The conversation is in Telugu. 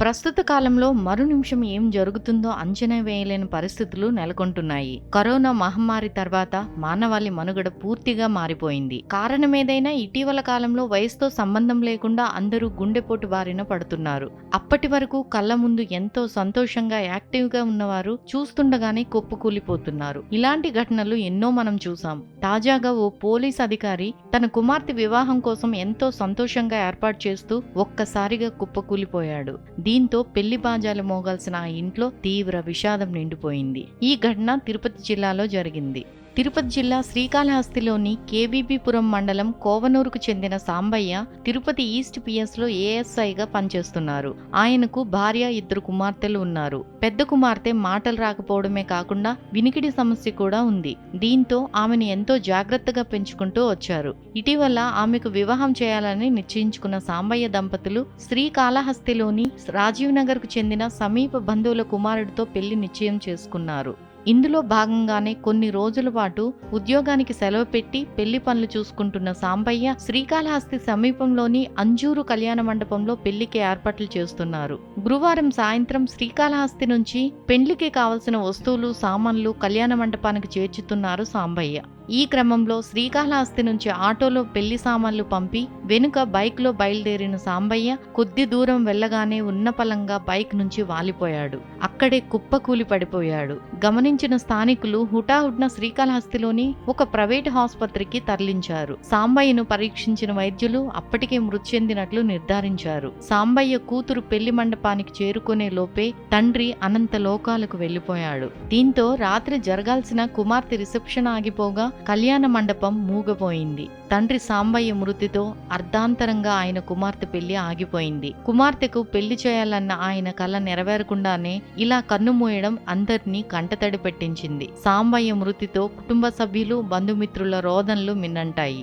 ప్రస్తుత కాలంలో మరు నిమిషం ఏం జరుగుతుందో అంచనా వేయలేని పరిస్థితులు నెలకొంటున్నాయి. కరోనా మహమ్మారి తర్వాత మానవాళి మనుగడ పూర్తిగా మారిపోయింది. కారణమేదైనా ఇటీవల కాలంలో వయసుతో సంబంధం లేకుండా అందరూ గుండెపోటు బారిన పడుతున్నారు. అప్పటి వరకు కళ్ళ ముందు ఎంతో సంతోషంగా యాక్టివ్గా ఉన్నవారు చూస్తుండగానే కుప్పకూలిపోతున్నారు ఇలాంటి ఘటనలు ఎన్నో మనం చూసాం. తాజాగా ఓ పోలీస్ అధికారి తన కుమార్తె వివాహం కోసం ఎంతో సంతోషంగా ఏర్పాటు చేస్తూ ఒక్కసారిగా కుప్పకూలిపోయాడు. దీంతో పెళ్ళి బాజాలు మోగాల్సిన ఆ ఇంట్లో తీవ్ర విషాదం నిండిపోయింది. ఈ ఘటన తిరుపతి జిల్లాలో జరిగింది. తిరుపతి జిల్లా శ్రీకాళహస్తిలోని కేవీబీపురం మండలం కోవనూరుకు చెందిన సాంబయ్య తిరుపతి ఈస్ట్ పిఎస్లో ఏఎస్ఐగా పనిచేస్తున్నారు. ఆయనకు భార్య ఇద్దరు కుమార్తెలు ఉన్నారు. పెద్ద కుమార్తె మాటలు రాకపోవడమే కాకుండా వినికిడి సమస్య కూడా ఉంది. దీంతో ఆమెను ఎంతో జాగ్రత్తగా పెంచుకుంటూ వచ్చారు. ఇటీవల ఆమెకు వివాహం చేయాలని నిశ్చయించుకున్న సాంబయ్య దంపతులు శ్రీకాళహస్తిలోని రాజీవ్ నగర్కు చెందిన సమీప బంధువుల కుమారుడితో పెళ్ళి నిశ్చయం చేసుకున్నారు. ఇందులో భాగంగానే కొన్ని రోజుల పాటు ఉద్యోగానికి సెలవు పెట్టి పెళ్ళి పనులు చూసుకుంటున్న సాంబయ్య శ్రీకాళహస్తి సమీపంలోని అంజూరు కళ్యాణ మండపంలో పెళ్ళికి ఏర్పాట్లు చేస్తున్నారు. గురువారం సాయంత్రం శ్రీకాళహస్తి నుంచి పెళ్ళికి కావలసిన వస్తువులు సామాన్లు కళ్యాణ మండపానికి చేర్చుతున్నారు సాంబయ్య. ఈ క్రమంలో శ్రీకాళహస్తి నుంచి ఆటోలో పెళ్ళి సామాన్లు పంపి వెనుక బైక్లో బయలుదేరిన సాంబయ్య కొద్ది దూరం వెళ్ళగానే ఉన్నపలంగా బైక్ నుంచి వాలిపోయాడు. అక్కడే కుప్పకూలి పడిపోయాడు. గమని గమనించిన స్థానికులు హుటాహుట్న శ్రీకాళహస్తిలోని ఒక ప్రైవేట్ ఆసుపత్రికి తరలించారు. సాంబయ్యను పరీక్షించిన వైద్యులు అప్పటికే మృతి చెందినట్లు నిర్ధారించారు. సాంబయ్య కూతురు పెళ్ళి మండపానికి చేరుకునే లోపే తండ్రి అనంత లోకాలకు వెళ్ళిపోయాడు దీంతో రాత్రి జరగాల్సిన కుమార్తె రిసెప్షన్ ఆగిపోగా కళ్యాణ మండపం మూగపోయింది తండ్రి సాంబయ్య మృతితో అర్ధాంతరంగా ఆయన కుమార్తె పెళ్ళి ఆగిపోయింది. కుమార్తెకు పెళ్ళి చేయాలన్న ఆయన కల నెరవేరకుండానే ఇలా కన్నుమూయడం అందరినీ కంటతడి పెట్టించింది. సాంబయ్య మృతితో కుటుంబ సభ్యులు బంధుమిత్రుల రోదనలు మిన్నంటాయి.